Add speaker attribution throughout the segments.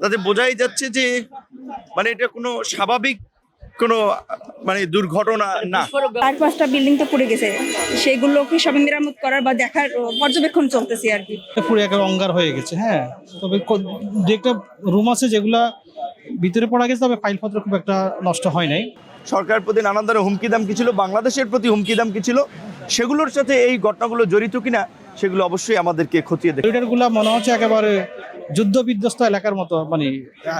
Speaker 1: তাতে বোঝাই যাচ্ছে যে মানে এটা কোনো স্বাভাবিক কোনো মানে দুর্ঘটনা না।
Speaker 2: চার পাঁচটা বিল্ডিং তো পড়ে গেছে। সেগুলোকে সবাই মেরামত করার বা দেখার পর্যবেক্ষণ চলতেছে আর কি।
Speaker 3: পুরো একেবারে অঙ্গার হয়ে গেছে হ্যাঁ। তবে ক- দু একটা রুম আছে যেগুলা ভিতরে পড়া গেছে তবে ফাইলপত্র খুব একটা নষ্ট হয় নাই।
Speaker 1: সরকারের প্রতি নানান ধরনের হুমকি দামকি ছিল বাংলাদেশের প্রতি হুমকি দামকি ছিল সেগুলোর সাথে এই ঘটনাগুলো জড়িত কিনা সেগুলো অবশ্যই আমাদেরকে খতিয়ে দেখে
Speaker 3: মনে হচ্ছে একেবারে যুদ্ধ বিধ্বস্ত এলাকার মতো মানে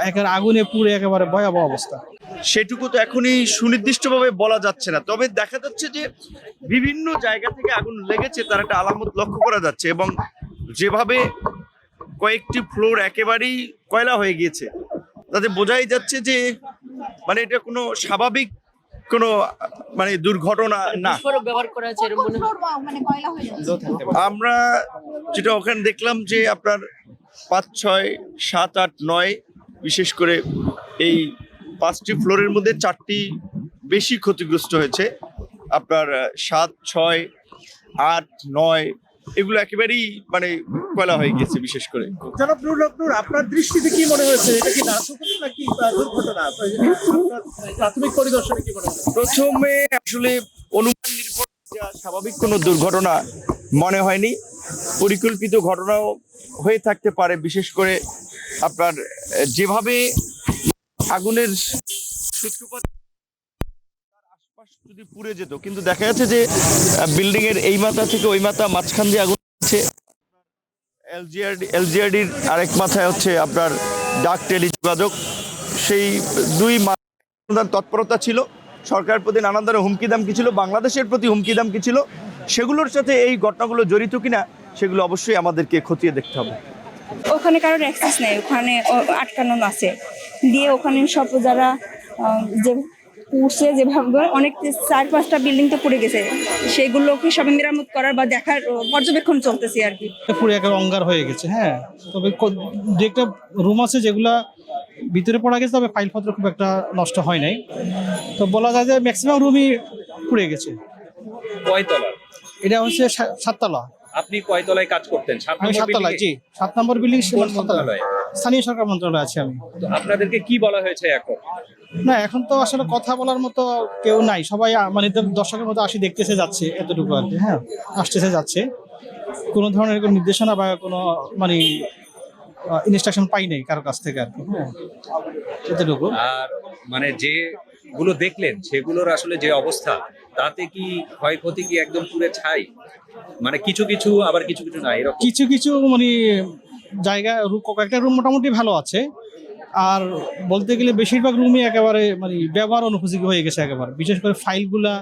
Speaker 3: একেবারে আগুনে পুড়ে একেবারে ভয়াবহ অবস্থা।
Speaker 1: সেটুকু তো এখনই সুনির্দিষ্টভাবে বলা যাচ্ছে না। তবে দেখা যাচ্ছে যে বিভিন্ন জায়গা থেকে আগুন লেগেছে তার একটা আলামত লক্ষ্য করা যাচ্ছে এবং যেভাবে কয়েকটি ফ্লোর একেবারেই কয়লা হয়ে গিয়েছে তাতে বোঝাই যাচ্ছে যে মানে এটা কোনো স্বাভাবিক কোনো মানে দুর্ঘটনা না।
Speaker 4: ব্যবহার করা হয়েছে এরকম মনে হয়।
Speaker 1: আমরা যেটা ওখানে দেখলাম যে আপনার পাঁচ ছয় সাত আট নয় বিশেষ করে এই পাঁচটি ফ্লোরের মধ্যে চারটি বেশি ক্ষতিগ্রস্ত হয়েছে। আপনার সাত ছয় আট নয় এগুলো একেবারেই মানে কয়লা হয়ে গেছে বিশেষ করে।
Speaker 5: জনাব নুরুল হক আপনার দৃষ্টিতে কি মনে হয়েছে? এটা কি নাশকতা নাকি দুর্ঘটনা? প্রাথমিক পরিদর্শনে কি মনে হলো
Speaker 1: প্রথমে আসলে অনুমান নির্ভর যা স্বাভাবিক কোনো দুর্ঘটনা মনে হয়নি। পরিকল্পিত ঘটনাও হয়ে থাকতে পারে, বিশেষ করে আপনার যেভাবে আগুনের সূত্রপাত যদি পুড়ে যেত, কিন্তু দেখা যাচ্ছে যে বিল্ডিং এর এই মাথা থেকে ওই মাথা মাঝখান দিয়ে আগুন আছে এলজিআরডি, এলজিআরডির আরেক মাথায় হচ্ছে আপনার ডাক টেলিযোগাযোগ। সেই দুই তৎপরতা ছিল সরকারের প্রতি নানান ধরনের হুমকি দামকি ছিল, বাংলাদেশের প্রতি হুমকি দামকি ছিল। সেগুলোর সাথে এই ঘটনাগুলো জড়িত কিনা সেগুলো অবশ্যই আমাদেরকে খতিয়ে দেখতে হবে।
Speaker 2: ওখানে কারোর অ্যাক্সেস নেই ওখানে আটকানো আছে। দিয়ে ওখানে সব যারা যে পুড়ছে যেভাবে অনেক চার পাঁচটা বিল্ডিং তো পড়ে গেছে। সেগুলোকে সবাই মেরামত করার বা দেখার পর্যবেক্ষণ চলতেছে আর কি।
Speaker 3: পুরো একেবারে অঙ্গার হয়ে গেছে হ্যাঁ। তবে দু একটা রুম আছে যেগুলা ভিতরে পড়া গেছে তবে ফাইলপত্র খুব একটা নষ্ট হয় নাই। তো বলা যায় যে ম্যাক্সিমাম রুমই পুড়ে গেছে।
Speaker 6: কয়তলা
Speaker 3: এটা হচ্ছে সাততলা।
Speaker 6: আপনি কয়তলায় কাজ করতেন? সাত নম্বর
Speaker 3: জি। সাত নম্বর বিল্ডিং
Speaker 6: মন্ত্রণালয়ে।
Speaker 3: স্থানীয় সরকার মন্ত্রণালয়ে আছি আমি।
Speaker 6: তো আপনাদেরকে কি বলা হয়েছে এখন?
Speaker 3: না এখন তো আসলে কথা বলার মতো কেউ নাই। সবাই মানে দর্শকের মতো আসি দেখতেছে যাচ্ছে এতটুকু আর কি হ্যাঁ? আসতেছে যাচ্ছে। কোনো ধরনের কোনো নির্দেশনা বা কোনো মানে ইনস্ট্রাকশন পাই নাই কারও কাছ থেকে আর কি হ্যাঁ? এতটুকু।
Speaker 6: আর মানে যে গুলো দেখলেন সেগুলোর আসলে যে অবস্থা তাতে কি ক্ষয়ক্ষতি কি একদম পুরে ছাই? মানে কিছু কিছু আবার কিছু কিছু না এরকম?
Speaker 3: কিছু কিছু মানে জায়গা কয়েকটা রুম মোটামুটি ভালো আছে। আর বলতে গেলে বেশিরভাগ রুমই একেবারে মানে ব্যবহার অনুপযোগী হয়ে গেছে একেবারে। বিশেষ করে ফাইলগুলা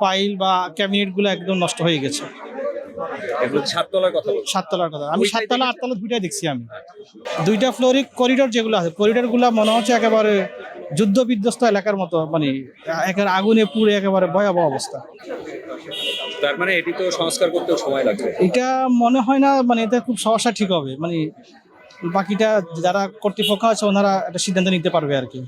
Speaker 3: ফাইল বা ক্যাবিনেটগুলো একদম নষ্ট হয়ে গেছে।
Speaker 6: সাততলার কথা
Speaker 3: সাততলার কথা। আমি সাততলা আটতলা দুইটাই দেখছি আমি। দুইটা ফ্লোরে করিডোর যেগুলো আছে করিডোরগুলো মনে হচ্ছে একেবারে যুদ্ধ বিধ্বস্ত এলাকার মতো মানে একের আগুনে পুড়ে একেবারে ভয়াবহ অবস্থা।
Speaker 6: তার মানে এটি তো সংস্কার করতে সময় লাগবে।
Speaker 3: এটা মনে হয় না মানে এটা খুব সহসা ঠিক হবে। মানে বাকিটা যারা কর্তৃপক্ষ আছে ওনারা একটা সিদ্ধান্ত নিতে পারবে আর কি।